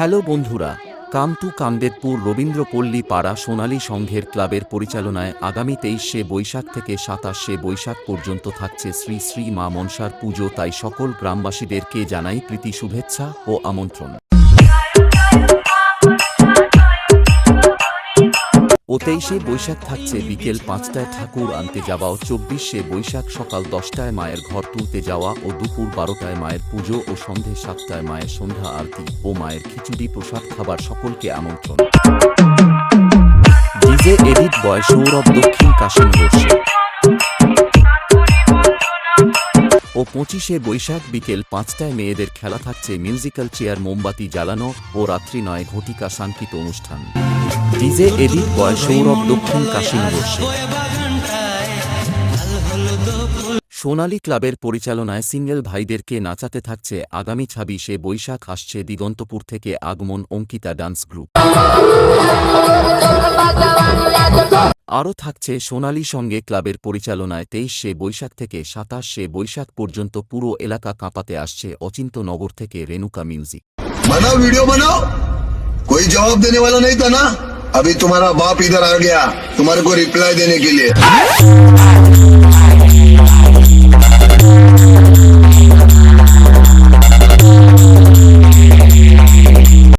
Hello বন্ধুরা, come to Kamdebpur Rabindrapalli পাড়া সোনালী সংঘের ক্লাবের পরিচালনায় আগামী তেইশে বৈশাখ থেকে সাতাশে বৈশাখ পর্যন্ত থাকছে শ্রী শ্রী মা মনসার পুজো। তাই সকল গ্রামবাসীদেরকে জানাই প্রীতি শুভেচ্ছা ও আমন্ত্রণ। তেইশে বৈশাখ থাকছে, বিকেল পাঁচটায় ঠাকুর আনতে যাওয়া চব্বিশে বৈশাখ সকাল দশটায় মায়ের ঘর তুলতে যাওয়া ও দুপুর বারোটায় মায়ের পুজো ও সন্ধে সাতটায় মায়ের সন্ধ্যা আরতি ও মায়ের খিচুড়ি, প্রসাদ, খাবার সকলকে আমন্ত্রণ। ডিজে এডিট বয় সৌরভ দক্ষিণ কাশিম বর্ষে। ও পঁচিশে বৈশাখ বিকেল পাঁচটায় মেয়েদের খেলা থাকছে, মিউজিক্যাল চেয়ার, মোমবাতি জ্বালানো ও রাত্রি নয় ঘটিকা সাংকিত অনুষ্ঠান। ডিজে এডিট বয় সৌরভ দক্ষিণ কাশিম বর্ষে সোনালী ক্লাবের পরিচালনায় সিঙ্গেল ভাইদেরকে নাচাতে থাকছে আগামী ছাব্বিশে বৈশাখ আসছে দিগন্তপুর থেকে আগমন অঙ্কিতা ডান্স গ্রুপ আরও থাকছে সোনালী সঙ্গে ক্লাবের পরিচালনায় তেইশে বৈশাখ থেকে সাতাশে বৈশাখ পর্যন্ত পুরো এলাকা কাঁপাতে আসছে অচিন্ত নগর থেকে রেণুকা মিউজিক बनाओ वीडियो बनाओ कोई जवाब देने वाला नहीं था ना अभी तुम्हारा बाप इधर आ गया तुम्हारे को रिप्लाई देने के लिए।